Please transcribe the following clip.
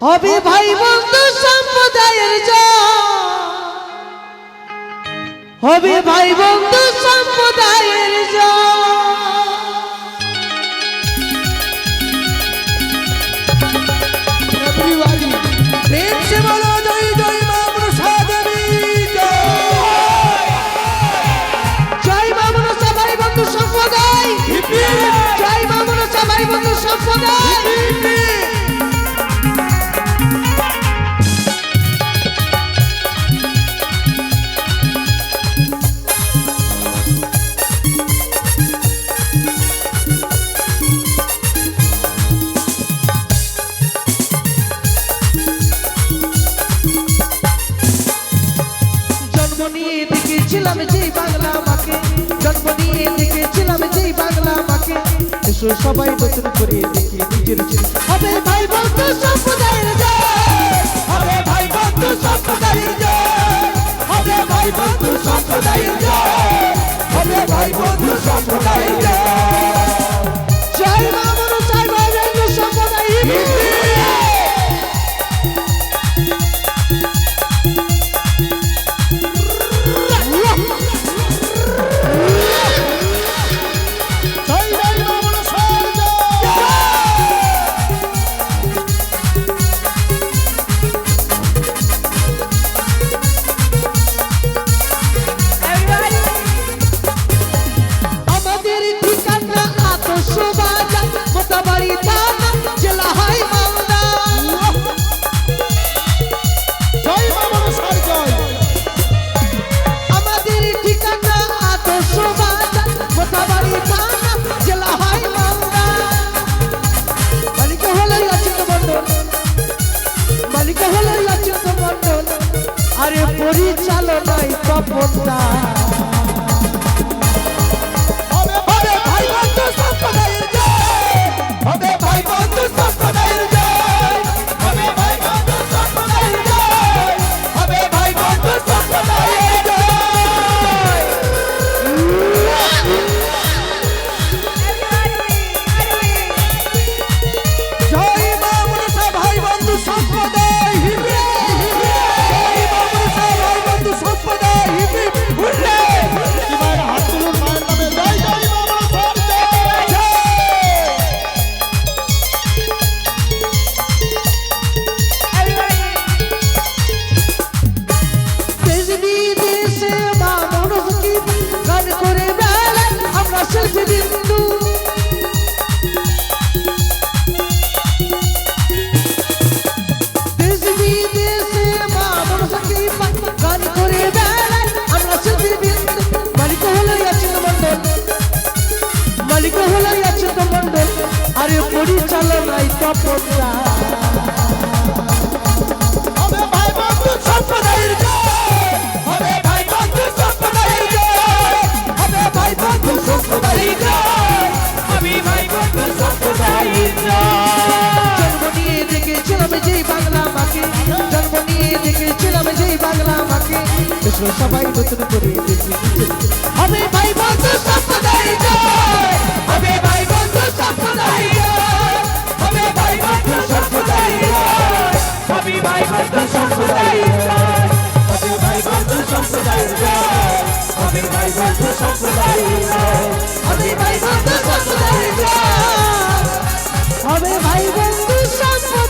হবে ভাই বন্ধু সম্প্রদায়ের জয়। হবে ভাই বন্ধু সবাই বসে করে দেখি নিজের চিন্তা পরিচালনায় তপনদা। পরিচালনায় তপন হবে ভাই বন্ধু সম্প্রদায়ের হবে ভাই বন্ধু সম্প্রদায়ের হবে ভাই বন্ধু সম্প্রদায়ের আমি সবাই নতুন করে দেখি হবে ভাই বন্ধু হবে ভাই বন্ধু সপ্রদায়